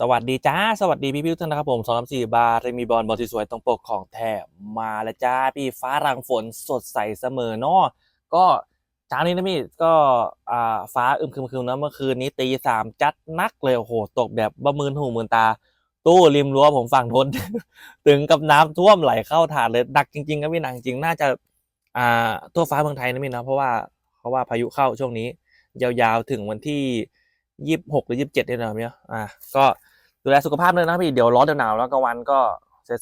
สวัสดีจ้า สวัสดีพี่พี่ทุกท่านนะครับผมสองสามสี่บาร์เรมีบอลบอลสวยๆตรงปกของแถบมาแล้วจ้า พี่ฟ้ารังฝนสดใสเสมอเนาะก็เช้านี้นะพี่ก็อ่าฟ้าอึมครึมๆนะเมื่อคืนนี้ตีสามจัดนักเลยโอ้โหตกแบบบะมืนหูมืนตา ตู้ริมรั้วผมฝั่งทนถึงกับน้ำท่วมไหลเข้าถาดเลยดักจริงๆครับพี่หนักจริงน่าจะอ่าทั่วฟ้าเมืองไทยนะพี่นะเพราะว่าเพราะว่าพายุเข้าช่วงนี้ ยาวๆถึงวันที่ ยี่สิบหกหรือยี่สิบเจ็ดเนี่ยนะพี่อ่าก็ดูแลสุขภาพเลยนะพี่เดี๋ยวร้อนเดี๋ยวหนาวแล้วกลางวันก็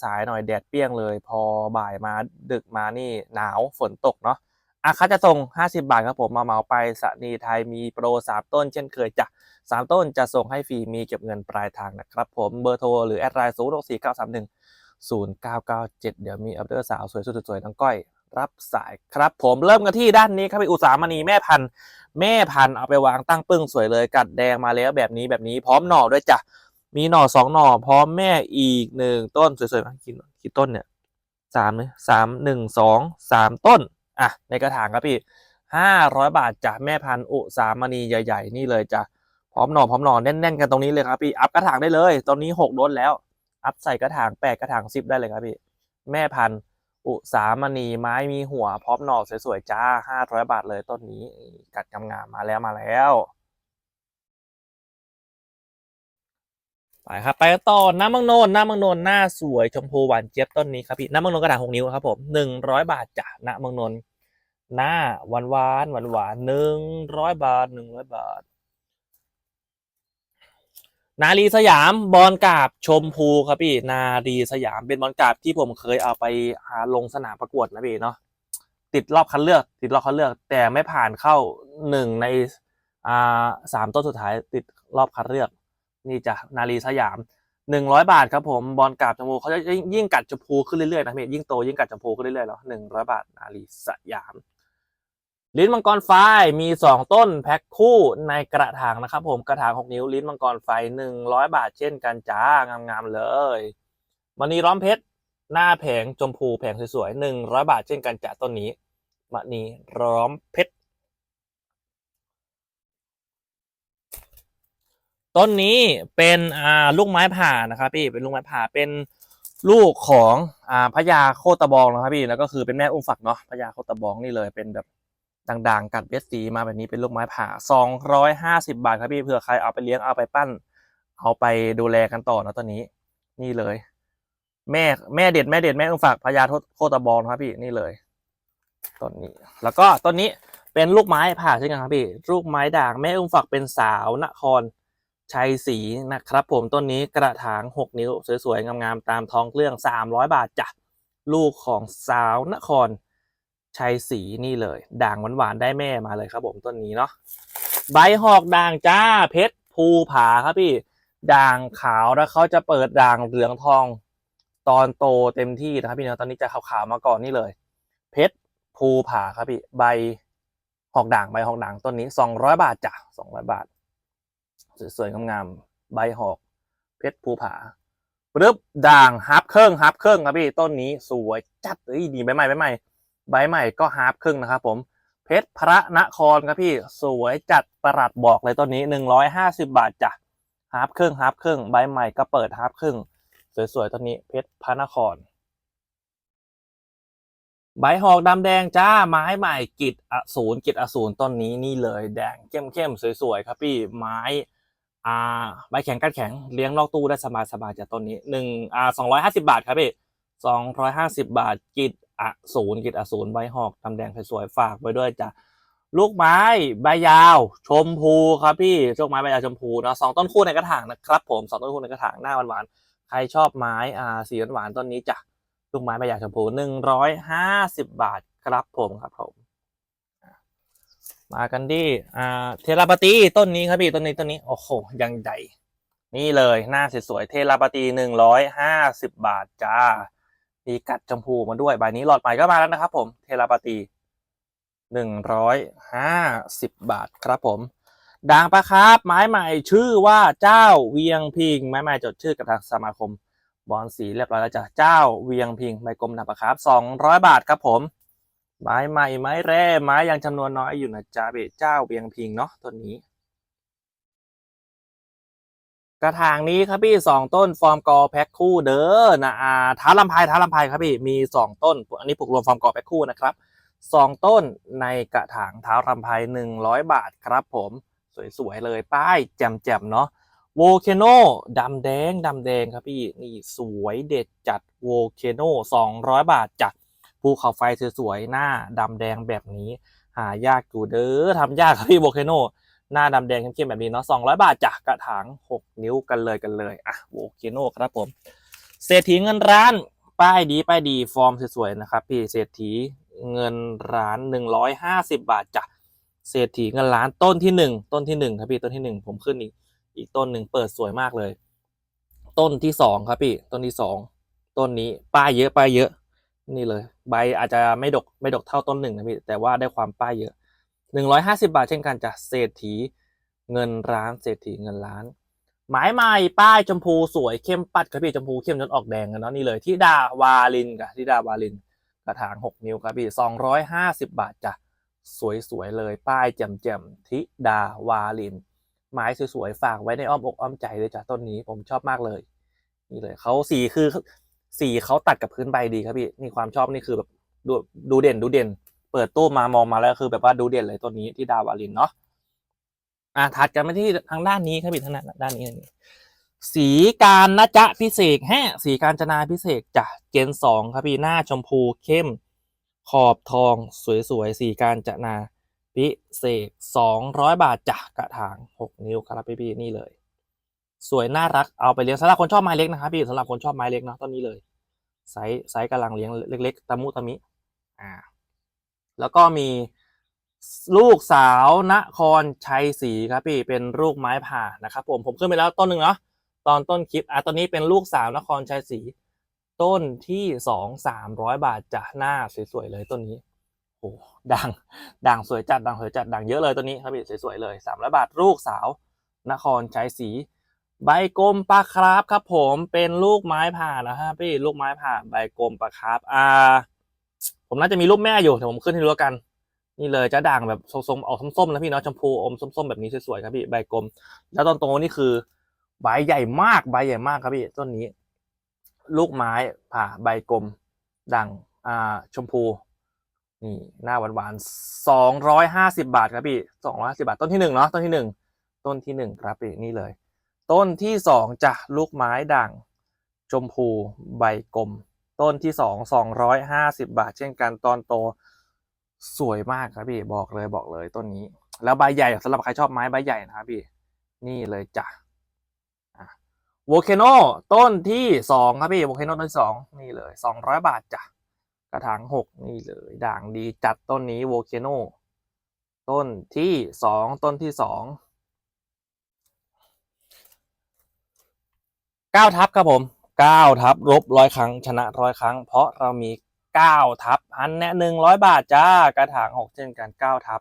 สายๆหน่อยแดดเปรี้ยงเลย พอบ่ายมาดึกมานี่หนาวฝนตกเนาะอะค่าจะส่ง 50 บาทครับผมมาเหมาไปสนีไทยมีโปร 3 ต้น เช่นเคยจ้ะ3 ต้นจะส่งให้ฟรีมีเก็บเงินปลายทางนะครับผมเบอร์โทรหรือแอดไลน์ศูนย์หกสี่เก้าสามหนึ่งศูนย์เก้าเก้าเจ็ดเดี๋ยวมีอัปเดตสาวสวยสุดสวยน้องก้อย รับสายครับผมเริ่มกันที่ด้านนี้ครับพี่อุตสามณีแม่พันธุ์แม่พันธุ์เอาไปวางตั้งปึ้งสวยเลย กัดแดงมาแล้วแบบนี้แบบนี้พร้อมหน่อด้วยจ้ะมีหน่อสองหน่อพร้อมแม่อีกหนึ่งต้นสวยๆมากี่กี่ต้นเนี่ยสามเลยสามหนึ่งสองสามต้นอะในกระถางครับพี่ห้าร้อยบาทจ้ะแม่พันธุ์อุสามณีใหญ่ ๆ นี่เลยจ้ะพร้อมหน่อพร้อมหน่อแน่นๆกันตรงนี้เลยครับพี่อัพกระถางได้เลย ตอนนี้หกโดนแล้ว อัพใส่กระถางแปดกระถางสิบได้เลยครับพี่แม่พันธุ์ อุสามณีไม้มีหัวพร้อมหน่อสวยๆจ้าห้าร้อยบาทเลยต้นนี้กัดกำงามมาแล้วมาแล้วไปครับไปต่อน้ำมังโนนน้ำมังโนนหน้าสวยชมพูหวานเจี๊ยบต้นนี้ครับพี่น้ำมังโนนกระถางหกนิ้วครับผมหนึ่งร้อยบาทจ้ะน้ำมังโนนหน้าหวานหวานหวานหวานหนึ่งร้อยบาทหนึ่งร้อยบาท นารีสยามบอลกาบชมพูครับพี่ นารีสยามเป็นบอลกาบที่ผมเคยเอาไปหาลงสนามประกวดนะพี่เนาะติดรอบคัดเลือก ติดรอบคัดเลือก แต่ไม่ผ่านเข้าหนึ่งในอ่าสามต้นสุดท้ายติดรอบคัดเลือก นี่จ้ะนารีสยามหนึ่งร้อยบาทครับผมบอลกาบชมพูเขาจะยิ่งกัดชมพูขึ้นเรื่อยๆนะพี่ยิ่งโตยิ่งกัดชมพูขึ้นเรื่อยๆแล้วหนึ่งร้อยบาทนารีสยาม ลิ้นมังกรไฟมีสองต้นแพ็คคู่ในกระถางนะครับผมกระถางหกนิ้วลิ้นมังกรไฟหนึ่งร้อยบาทเช่นกันจ้างามๆเลยมณีร้อมเพชรหน้าแผงชมพูแผงสวยๆหนึ่งร้อยบาทเช่นกันจ้าต้นนี้มณีร้อมเพชรต้นนี้เป็นอ่าลูกไม้ผ่านะครับพี่เป็นลูกไม้ผ่าเป็นลูกของอ่าพญาโคตะบองนะครับพี่แล้วก็คือเป็นแม่อุ้มฝักเนาะพญาโคตะบองนี่เลยเป็นแบบ ด่างๆ กัดเบสซีมาแบบนี้เป็นลูกไม้ผ่า 250 บาทครับพี่เผื่อใครเอาไปเลี้ยงเอาไปปั้น เอาไปดูแลกันต่อนะตอนนี้ นี่เลย แม่แม่เด็ดแม่เด็ดแม่อุ้งฝากพญาโคตะบอลครับพี่นี่เลยต้นนี้ แล้วก็ต้นนี้เป็นลูกไม้ผ่าใช่ไหมครับพี่ลูกไม้ด่างแม่อุ้งฝักเป็นสาวนครชัยศรีนะครับ ผมต้นนี้กระถาง 6 นิ้ว สวยๆงามๆตามท้องเครื่อง 300 บาทจ้ะลูกของสาวนคร ชัยสีนี่เลย ด่างหวานๆได้แม่มาเลยครับผมต้นนี้เนาะใบหอกด่างจ้าเพชรภูผาครับพี่ ด่างขาวแล้วเขาจะเปิดด่างเหลืองทอง ตอนโตเต็มที่นะครับพี่เนาะตอนนี้จะขาวๆมาก่อนนี่เลย เพชรภูผาครับพี่ใบหอกด่างใบหอกด่างต้นนี้สองร้อยบาทจ้ะสองร้อยบาท สวยๆงามๆใบหอก เพชรภูผาปึ๊บด่างฮับเครื่องฮับเครื่องครับพี่ต้นนี้สวยจัดเอ้ยดีใบใหม่ใบใหม่ ใบใหม่ก็ฮาร์ฟครึ่งนะครับผมเพชรพระนครครับพี่สวยจัดประหลัดบอกเลยต้นนี้หนึ่งร้อยห้าสิบาทจ้ะฮาร์ฟครึ่งฮาร์ฟครึ่งใบใหม่ก็เปิดฮาร์ฟครึ่ง สวยๆต้นนี้เพชรพระนครใบหอกดำแดงจ้าไม้ใหม่กิจอสูรกิจอสูรต้นนี้นี่เลยแดงเข้มๆสวยๆครับพี่ไม้อ่าใบแข็งกัดแข็งเลี้ยงนอกตู้ได้สบายๆจากต้นนี้หนึ่งอ่าสองร้อยห้าสิบาทครับพี่สองร้อยห้าสิบาทกิจ อสูรกิจอสูรใบหอกทำแดงสวยๆฝากไว้ด้วยจ้ะลูกไม้ใบยาว ชมพูครับพี่ลูกไม้ใบยาวชมพูเนาะสองต้นคู่ในกระถางนะครับผมสองต้นคู่ในกระถางหน้าหวานๆใครชอบไม้อ่าสีหวานๆต้นนี้จ้ะลูกไม้ใบยาวชมพูหนึ่งร้อยห้าสิบบาทครับผมครับผมมากันที่อ่าเทราปตีต้นนี้ครับพี่ต้นนี้ต้นนี้โอ้โหยังใหญ่นี่เลยหน้าสวยๆเทราปตีหนึ่งร้อยห้าสิบบาทจ้า มีกัดชมพูมาด้วยใบนี้หลอดใหม่ก็มาแล้วนะครับ ผมเทราปาตีหนึ่งร้อยห้าสิบบาทครับผมด่างปะครับ ไม้ใหม่ชื่อว่าเจ้าเวียงพิง ไม้ใหม่จดชื่อกับทางสมาคม บอลสีเรียบร้อยแล้วจ้ะเจ้าเวียงพิงใบกลมหนักปะครับสองร้อยบาทครับผม ไม้ใหม่ไม้แร่ไม้ยังจำนวนน้อยอยู่นะจ๊ะเบเจ้าเวียงพิงเนาะต้นนี้ กระถางนี้ครับพี่สองต้นฟอร์มกอแพ็คคู่เด้อนะอ่าท้าลำไพท้าลำไพครับพี่มีสองต้น อันนี้ปลูกรวมฟอร์มกอแพ็คคู่นะครับสองต้นในกระถางเท้าลำไพหนึ่งร้อยบาทครับผมสวยๆเลยป้ายแจ่มๆเนาะโวเคโนดำแดงดำแดงครับพี่นี่สวยเด็ดจัดโวเคโนสองร้อยบาทจากภูเขาไฟสวยๆหน้าดำแดงแบบนี้ หายากอยู่เด้อทำยากครับพี่โวเคโน หน้าดำแดงเข้มๆแบบนี้เนาะ200บาทจากกระถาง6นิ้วกันเลยกันเลยอะโวเคโนครับผมเศรษฐีเงินร้านป้ายดีป้ายดีฟอร์มสวยๆนะครับพี่เศรษฐีเงินร้าน150บาทจากเศรษฐีเงินล้านต้นที่หนึ่งต้นที่หนึ่งครับพี่ต้นที่หนึ่งผมขึ้นอีกอีกต้นหนึ่งเปิดสวยมากเลย ต้นที่สองครับพี่ต้นที่สองต้นนี้ป้ายเยอะป้ายเยอะ นี่เลย ใบอาจจะไม่ดกไม่ดกเท่าต้นหนึ่งนะพี่แต่ว่าได้ความป้ายเยอะ หนึ่งร้อยห้าสิบาทเช่นกันจากเศรษฐีเงินร้านเศรษฐีเงินล้าน หมายใหม่ป้ายชมพูสวยเข้มปัดครับพี่ชมพูเข้มจนออกแดงกันเนาะนี่เลยที่ดาวาลินกับที่ดาวาลินกระถางหกนิ้วครับพี่สองร้อยห้าสิบาทจ้ะสวยๆเลยป้ายแจ่มๆทิดาวาลินไม้สวยๆฝากไว้ในอ้อมอกอ้อมใจเลยจ้ะต้นนี้ผมชอบมากเลย นี่เลยเขาสีคือสีเขาตัดกับพื้นใบดีครับพี่นี่ความชอบนี่คือแบบดูดูเด่นดูเด่น เปิดตู้มามองมาแล้วคือแบบว่าดูเด่นเลยต้นนี้ที่ดาวาลินเนาะอะถัดกันมาที่ทางด้านนี้ครับพี่ทางด้านด้านนี้นี่สีการนะจ๊ะพิเศษแฮะสีการจนาพิเศษจากเจนสองครับพี่หน้าชมพูเข้ม ขอบทองสวยๆสีการจนาพิเศษสองร้อยบาทจากกระถางหกนิ้วครับพี่พี่นี่เลย สวยน่ารักเอาไปเลี้ยงสำหรับคนชอบไม้เล็กนะครับพี่สำหรับคนชอบไม้เล็กเนาะต้นนี้เลยไซส์ไซส์กำลังเลี้ยงเล็กๆตะมุตะมิอ่า แล้วก็มีลูกสาวนครชัยศรีครับพี่เป็นลูกไม้ผ่านะครับ ผมผมขึ้นไปแล้วต้นหนึ่งเนาะตอนต้นคลิปอะตอนนี้เป็นลูกสาวนครชัยศรีต้นที่สองสามร้อยบาทจากหน้าสวยๆเลยต้นนี้โอ้ดังดังสวยจัดดังสวยจัดดังเยอะเลยต้นนี้ครับพี่สวยๆเลยสามร้อยบาทลูกสาวนครชัยศรีใบกลมปลาคราฟครับผมเป็นลูกไม้ผ่านะฮะพี่ลูกไม้ผ่าใบกลมปลาคราฟอ่า ผมน่าจะมีรูปแม่อยู่แต่ผมขึ้นให้ดูแล้วกัน นี่เลยจะด่างแบบทรงๆออกส้มๆนะพี่เนาะชมพูอมส้มๆแบบนี้สวยๆครับพี่ใบกลม แล้วต้นโตนี่คือใบใหญ่มากใบใหญ่มากครับพี่ต้นนี้ ลูกไม้ผ่าใบกลมด่างอ่าชมพูนี่หน้าหวานๆสองร้อยห้าสิบาทครับพี่สองร้อยห้าสิบาท ต้นที่หนึ่งเนาะต้นที่หนึ่งต้นที่หนึ่งครับพี่นี่เลย ต้นที่สองจะลูกไม้ด่างชมพูใบกลม ต้นที่สองสองร้อยห้าสิบาท เช่นกันตอนโตสวยมากครับพี่บอกเลยบอกเลยต้นนี้ แล้วใบใหญ่สำหรับใครชอบไม้ใบใหญ่นะครับพี่ นี่เลยจ้ะโวเคโนต้นที่สองครับพี่โวเคโนต้นที่สองนี่เลยสองร้อยบาทจ้ะกระถางหกนี่เลยด่างดีจัดต้นนี้โวเคโนต้นที่สองต้นที่สองเก้าทับครับผม เก้าทับลบร้อยครั้งชนะร้อยครั้ง เพราะเรามีเก้าทับพันแนะหนึ่งร้อยบาทจ้ากระถางหกเช่นกันเก้าทับ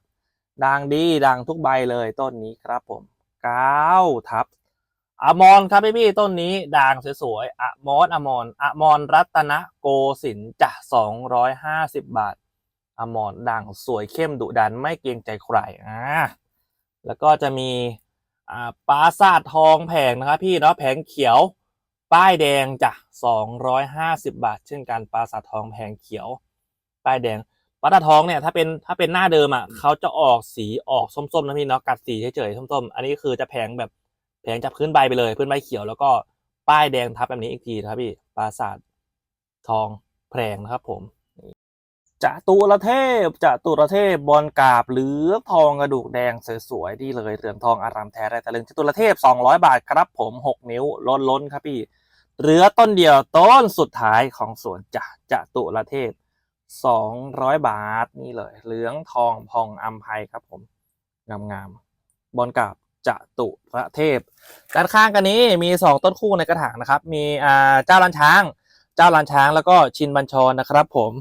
ดังดีดังทุกใบเลยต้นนี้ครับผมเก้าทับอมรครับพี่พี่ต้นนี้ด่างสวยๆอมรอมรอมรรัตนโกสินจะสองร้อยห้าสิบบาท อมรด่างสวยเข้มดุดันไม่เกรงใจใครอ่าแล้วก็จะมีอ่าปราสาททองแผงนะครับพี่เนาะแผงเขียว ป้ายแดงจ้ะสองร้อยห้าสิบาท เช่นกันปราสาททองแผงเขียว ป้ายแดงปราสาททองเนี่ยถ้าเป็นถ้าเป็นหน้าเดิมอะเขาจะออกสีออกส้มๆนะพี่เนาะกัดสีเฉยๆส้มๆ อันนี้คือจะแผงแบบแผงจากพื้นใบไปเลยพื้นใบเขียวแล้วก็ป้ายแดงทับแบบนี้อีกทีนะครับพี่ปราสาททองแผงนะครับผมจะตุรเทพจะตุรเทพบอลกาบหรือทองกระดูกแดงสวยๆนี่เลยเหลืองทองอารามแท้ไรตะลึงจตุรเทพ 200 บาทครับผม 6 นิ้วล้นล้นๆครับพี่ เหลือต้นเดียวต้นสุดท้ายของสวนจะจะตุรเทพ200บาทนี่เลย เหลืองทองพองอัมไพครับผมงามๆบอลกาบจะตุรเทพ ด้านข้างกันนี้มี2ต้นคู่ในกระถางนะครับ มีอ่าเจ้าลันช้าง เจ้าลันช้างแล้วก็ชินบัญชรนะครับ ผม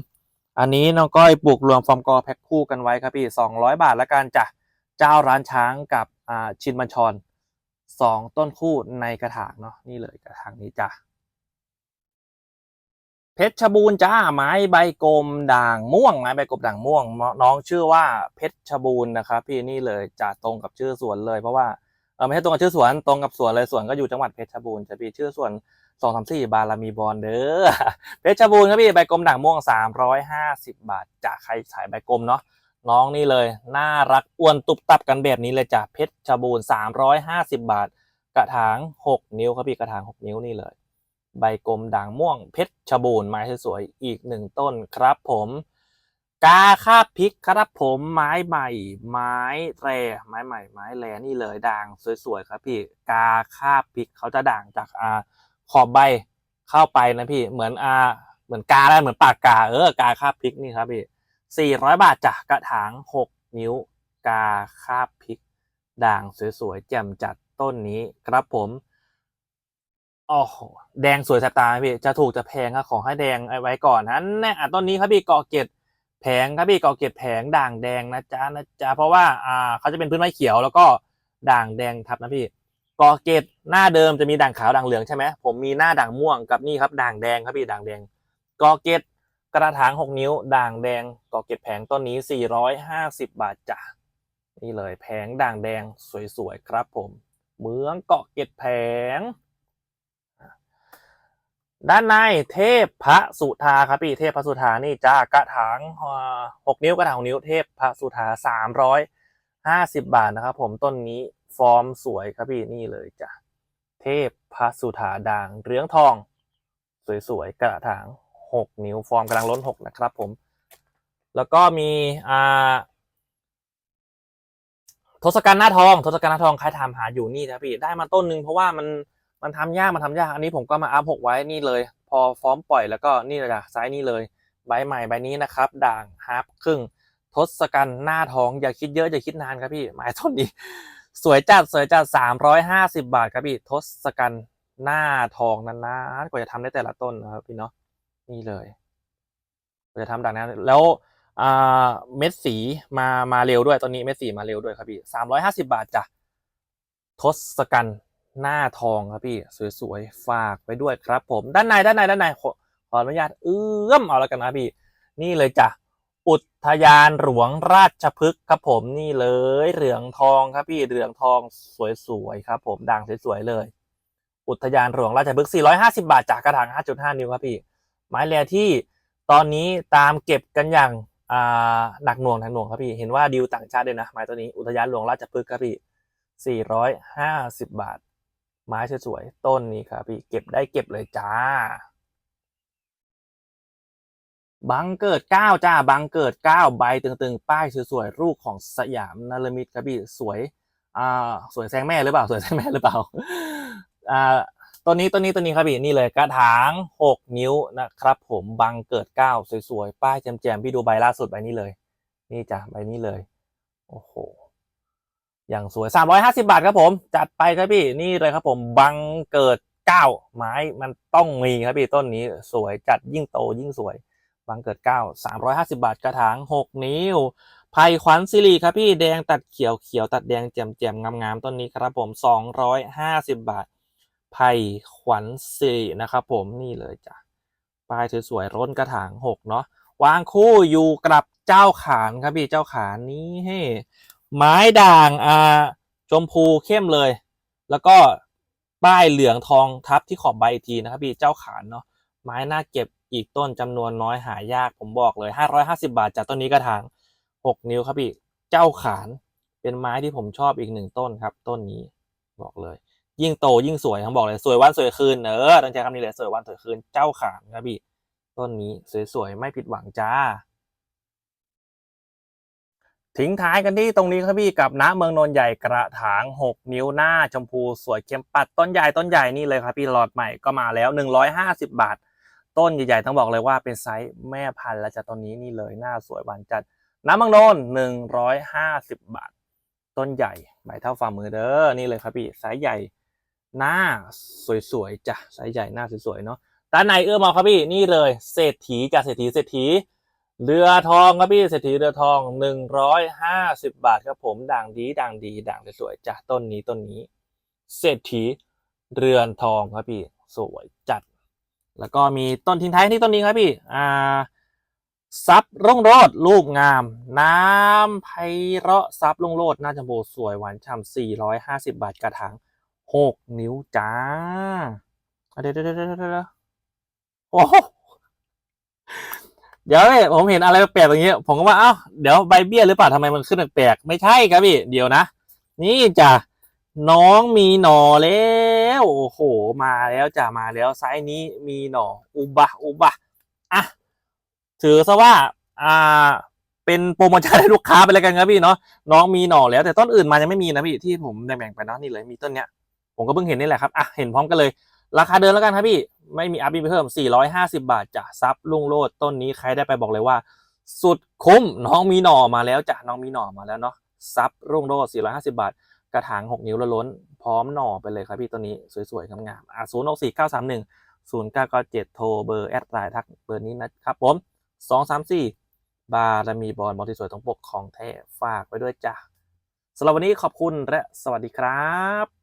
อันนี้น้องก้อยปลูกรวมฟอร์มกอแพ็คคู่กันไว้ครับพี่สองร้อยบาทแล้วกันจ้ะเจ้าร้านช้างกับอ่าชินบัญชรสองต้นคู่ในกระถางเนาะนี่เลยกระถางนี้จ้ะ เพชรบูรณ์จ้าไม้ใบกลมด่างม่วงไม้ใบกลมด่างม่วง น้องชื่อว่าเพชรบูรณ์นะครับพี่นี่เลยจะตรงกับชื่อสวนเลยเพราะว่าเออไม่ใช่ตรงกับชื่อสวนตรงกับสวนเลยสวนก็อยู่จังหวัดเพชรบูรณ์จะพี่ชื่อสวนสองสามสี่บารมีบอลเด้อเพชรบูรณ์ครับพี่ใบกลมด่างม่วงสามร้อยห้าสิบบาทจากใครสายใบกลมเนาะน้องนี่เลยน่ารักอ้วนตุบตับกันแบบนี้เลยจ้ะเพชรบูรณ์สามร้อยห้าสิบบาท กระถางหกนิ้วครับพี่กระถางหกนิ้วนี่เลย ใบกลมด่างม่วงเพชรบูรณ์ไม้สวยๆอีกหนึ่งต้นครับผมกาคาพิกครับผมไม้ใหม่ ไม้แรไม้ใหม่ ไม้แรนี่เลยด่างสวยๆครับพี่กาคาพิกเขาจะด่างจากอ่าขอบใบเข้าไปนะพี่เหมือนอ่าเหมือนกาได้วเหมือนปากกาเออกาคาพิกนี่ครับพี่สี่ร้อยบาทจากกระถางหกนิ้ว กาคาพิก ด่างสวยๆแจ่มจัดต้นนี้ครับผม โอ้โหแดงสวยสายตาพี่จะถูกจะแพงก็ขอให้แดงไว้ก่อนนั้นแน่อะต้นนี้ครับพี่เกาะเกตแผงครับพี่เกาะเกตแผงด่างแดงนะจ๊ะนะจ๊ะเพราะว่าอ่าเขาจะเป็นพื้นไม้เขียวแล้วก็ด่างแดงทับนะพี่เกาะเกตหน้าเดิมจะมีด่างขาวด่างเหลืองใช่ไหมผมมีหน้าด่างม่วงกับนี่ครับด่างแดงครับพี่ด่างแดงเกาะเกตกระถางหกนิ้ว ด่างแดงเกาะเกตแผงต้นนี้สี่ร้อยห้าสิบบาทจ้ะนี่เลยแผงด่างแดงสวยๆครับผม เมืองเกาะเกตแผง ด้านในเทพพระสุธาครับพี่เทพพระสุธานี่จ้ากระถางหกนิ้วกระถางหกนิ้วเทพพระสุธาสามร้อยห้าสิบบาทนะครับ ผมต้นนี้ฟอร์มสวยครับพี่นี่เลยจ้ะเทพพระสุธาด่างเรืองทอง สวยๆกระถางหกนิ้วฟอร์มกำลังล้นหกนะครับ ผม แล้วก็มีอ่าทศกัณฐ์หน้าทองทศกัณฐ์หน้าทองใครถามหาอยู่นี่นะพี่ได้มาต้นนึงเพราะว่ามัน มันทำยากมันทำยากอันนี้ผมก็มาอัพหกไว้นี่เลย พอฟอร์มปล่อยแล้วก็นี่เลยจ้ะไซส์นี่เลยใบใหม่ใบนี้นะครับ ด่างฮาร์ปครึ่งทศกัณฐ์หน้าท้องอย่าคิดเยอะอย่าคิดนานครับพี่หมายต้นนี้ สวยจัดสวยจัดสามร้อยห้าสิบาทครับพี่ทศกัณฐ์หน้าทองนานๆกว่าจะทำได้แต่ละต้นนะครับพี่เนาะนี่เลยกว่าจะทำด่างนั้นแล้วเม็ดสีมามาเร็วด้วยตอนนี้เม็ดสีมาเร็วด้วยครับพี่สามร้อยห้าสิบาทจ้ะทศกัณฐ์ หน้าทองครับพี่สวยๆฝากไปด้วยครับ ผมด้านในด้านในด้านในขอขออนุญาตเอื้อมเอาแล้วกันนะพี่ นี่เลยจ้ะอุทยานหลวงราชพฤกษ์ครับผมนี่เลยเหลืองทองครับพี่เหลืองทองสวยๆครับผมด่างสวยๆเลย อุทยานหลวงราชพฤกษ์450 บาทจากกระถาง 5.5 นิ้วครับพี่ไม้แรที่ตอนนี้ตามเก็บกันอย่างหนักหน่วงหนักหน่วงครับพี่เห็นว่าดิวต่างชาติด้วยนะไม้ตัวนี้อุทยานหลวงราชพฤกษ์ครับพี่450 บาท ไม้สวยๆต้นนี้ครับพี่เก็บได้เก็บเลยจ้า บังเกิดเก้าจ้าบังเกิดเก้าใบตึงๆ ป้ายสวยๆรูปของสยามนารมิตครับพี่สวยอ่าสวยแซงแม่หรือเปล่าสวยแซงแม่หรือเปล่าอ่าตัวนี้ตัวนี้ตัวนี้ครับพี่นี่เลยกระถางหกนิ้วนะครับ ผมบังเกิดเก้าสวยๆป้ายแจมๆพี่ดูใบล่าสุดใบนี้เลย นี่จ้ะใบนี้เลย โอ้โห อย่างสวย 350 บาทครับผม จัดไปครับพี่นี่เลยครับผมบังเกิดเก้าไม้มันต้องมีครับพี่ต้นนี้สวยจัดยิ่งโตยิ่งสวย บังเกิดเก้า350 บาทกระถาง 6 นิ้วไผ่ขวัญสิริครับพี่แดงตัดเขียวเขียวตัดแดงแจ่มแจ่มงามงามๆต้นนี้ครับผม 250 บาทไผ่ขวัญสิรินะครับผมนี่เลยจ้ะป้ายสวยๆร้นกระถาง 6 เนาะวางคู่อยู่กับเจ้าขานครับพี่เจ้าขานนี้ให้ ไม้ด่างอ่าชมพูเข้มเลย แล้วก็ป้ายเหลืองทองทับที่ขอบใบอีกทีนะครับพี่เจ้าขานเนาะไม้น่าเก็บอีกต้นจำนวนน้อยหายากผมบอกเลย 550 บาทจากต้นนี้กระถาง 6 นิ้วครับพี่เจ้าขานเป็นไม้ที่ผมชอบอีกหนึ่งต้นครับ ต้นนี้บอกเลย ยิ่งโตยิ่งสวยผมบอกเลยสวยวันสวยคืนเนอตั้งใจคำนี้เลยสวยวันสวยคืนเจ้าขานครับพี่ต้นนี้สวยๆไม่ผิดหวังจ้า ทิ้งท้ายกันที่ตรงนี้ครับพี่กับณเมืองนนท์ใหญ่กระถาง 6 นิ้วหน้าชมพูสวยเข้มปัดต้นใหญ่ต้นใหญ่นี่เลยครับพี่หลอดใหม่ก็มาแล้ว 150 บาท ต้นใหญ่ๆต้องบอกเลยว่าเป็นไซส์แม่พันธุ์และจะต้นนี้นี่เลยหน้าสวยหวานจัด น้ำเมืองนนท์150 บาท ต้นใหญ่ใบเท่าฝ่ามือเด้อนี่เลยครับพี่ไซส์ใหญ่หน้าสวยๆจ้ะไซส์ใหญ่หน้าสวยๆเนาะด้านในเอื้อมเอาครับพี่นี่เลยเศรษฐีจ้ะเศรษฐีเศรษฐี เรือทองครับพี่เศรษฐีเรือทองหนึ่งร้อยห้าสิบบาทครับผมด่างดีด่างดีด่างสวยจ้ะต้นนี้ต้นนี้ เศรษฐีเรือนทองครับพี่สวยจัด แล้วก็มีต้นทิ้งท้ายที่ต้นนี้ครับพี่อ่าซับร่งโรดลูกงาม น้ำไพเราะซับร่งโรดน้าจัมโบสวยหวานฉ่ำ450 บาทกระถาง6 นิ้วจ้าเดี๋ยวเดี๋ยวเดี๋ยวเดี๋ยวเดี๋ยวโอ้ เดี๋ยวเนี่ยผมเห็นอะไรแปลกๆอย่างเงี้ยผมก็ว่าเอ้าเดี๋ยวใบเบี้ยหรือเปล่าทำไมมันขึ้นแปลกๆไม่ใช่ครับพี่เดี๋ยวนะ นี่จ้ะน้องมีหน่อแล้วโอ้โหมาแล้วจ้ะมาแล้วไซส์นี้มีหน่ออุบะอุบะอะถือซะว่าอ่าเป็นโปรโมชั่นให้ลูกค้าไปเลยกันครับพี่เนาะน้องมีหน่อแล้วแต่ต้นอื่นมายังไม่มีนะพี่ที่ผมแบ่งไปเนาะนี่เลยมีต้นเนี้ยผมก็เพิ่งเห็นนี่แหละครับอะเห็นพร้อมกันเลย ราคาเดิมแล้วกันครับพี่ ไม่มีอัพบินเพิ่ม 450 บาทจะซับลุงโลดต้นนี้ใครได้ไปบอกเลยว่า สุดคุ้มน้องมีหน่อมาแล้วจ้ะน้องมีหน่อมาแล้วเนาะซับรุ่งโลด450 บาท กระถาง 6 นิ้วละล้น พร้อมหน่อไปเลยครับพี่ตัวนี้สวยๆงามๆอะ0 6 4 9 3 1 0 9 9 7โทรเบอร์แอดไลน์ทักเบอร์นี้นะครับผม2 3 4บารมีบอลบอลที่สวยตรงปกของแท้ฝากไว้ด้วยจ้ะสำหรับวันนี้ขอบคุณและสวัสดีครับ